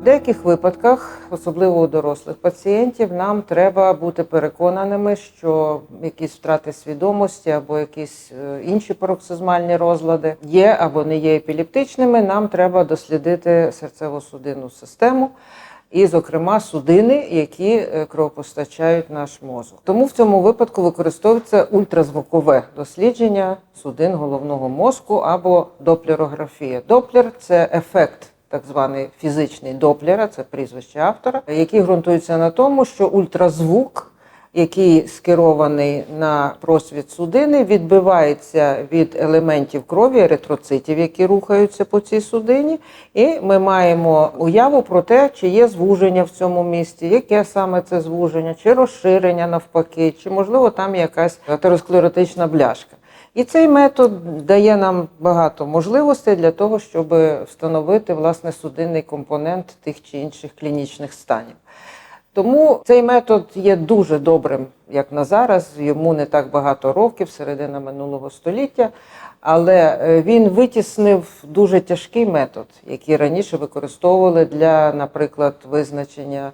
В деяких випадках, особливо у дорослих пацієнтів, нам треба бути переконаними, що якісь втрати свідомості або якісь е, інші пароксизмальні розлади є або не є епілептичними. Нам треба дослідити серцево-судинну систему. І, зокрема, судини, які е, кровопостачають наш мозок. Тому в цьому випадку використовується ультразвукове дослідження судин головного мозку або доплерографія. Доплер це ефект так званий фізичний доплера, це прізвище автора, який ґрунтується на тому, що ультразвук, який скерований на просвіт судини, відбивається від елементів крові, еритроцитів, які рухаються по цій судині, і ми маємо уяву про те, чи є звуження в цьому місці, яке саме це звуження, чи розширення навпаки, чи можливо там якась атеросклеротична бляшка. І цей метод дає нам багато можливостей для того, щоб встановити власне судинний компонент тих чи інших клінічних станів. Тому цей метод є дуже добрим, як на зараз. Йому не так багато років, середина минулого століття, але е, він витіснив дуже тяжкий метод, який раніше використовували для, наприклад, визначення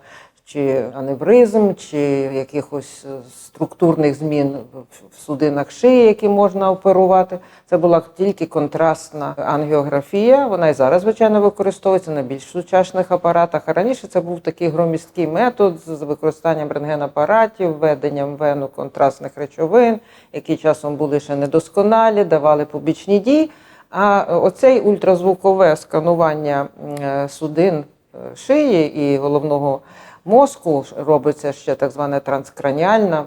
чи аневризм, чи якихось е, структурних змін в- судинах шиї, які можна оперувати. Це була тільки контрастна ангіографія. Вона і зараз, звичайно, використовується на більш сучасних апаратах. А раніше це був такий громісткий метод з використанням рентгенапаратів, введенням вену контрастних речовин, які часом були ще недосконалі, давали побічні дії. А оцей ультразвукове сканування е, судин е, шиї і головного мозку робиться ще так зване транскраніальне м,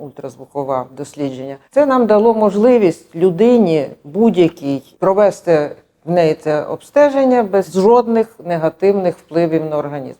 ультразвукове дослідження. Це нам дало можливість людині будь-якій провести в неї це обстеження без жодних негативних впливів на організм.